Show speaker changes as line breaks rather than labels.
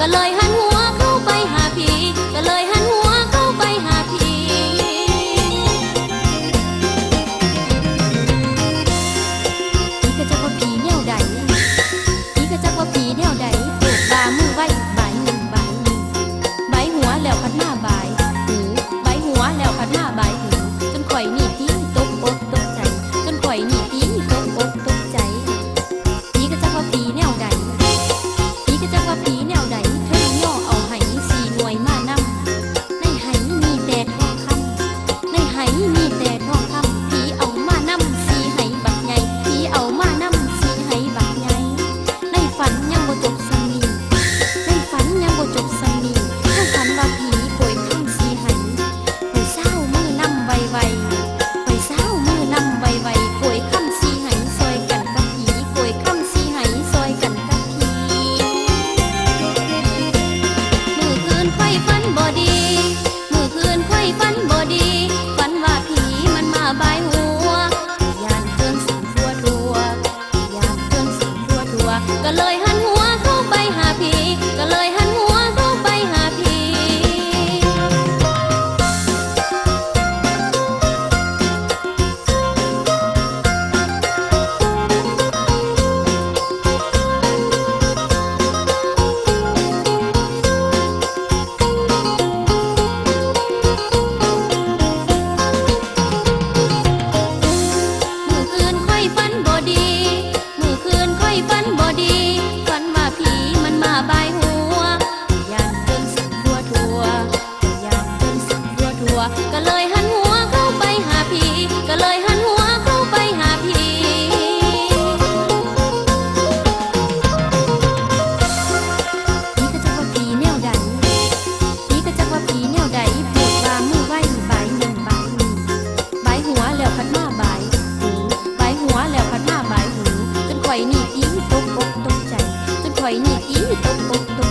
ก็เลยหันหัวเข้าไปหาผีก็เลยหันหัวเข้าไปหาผี Felipe. Bye. войне и топ-топ-топ.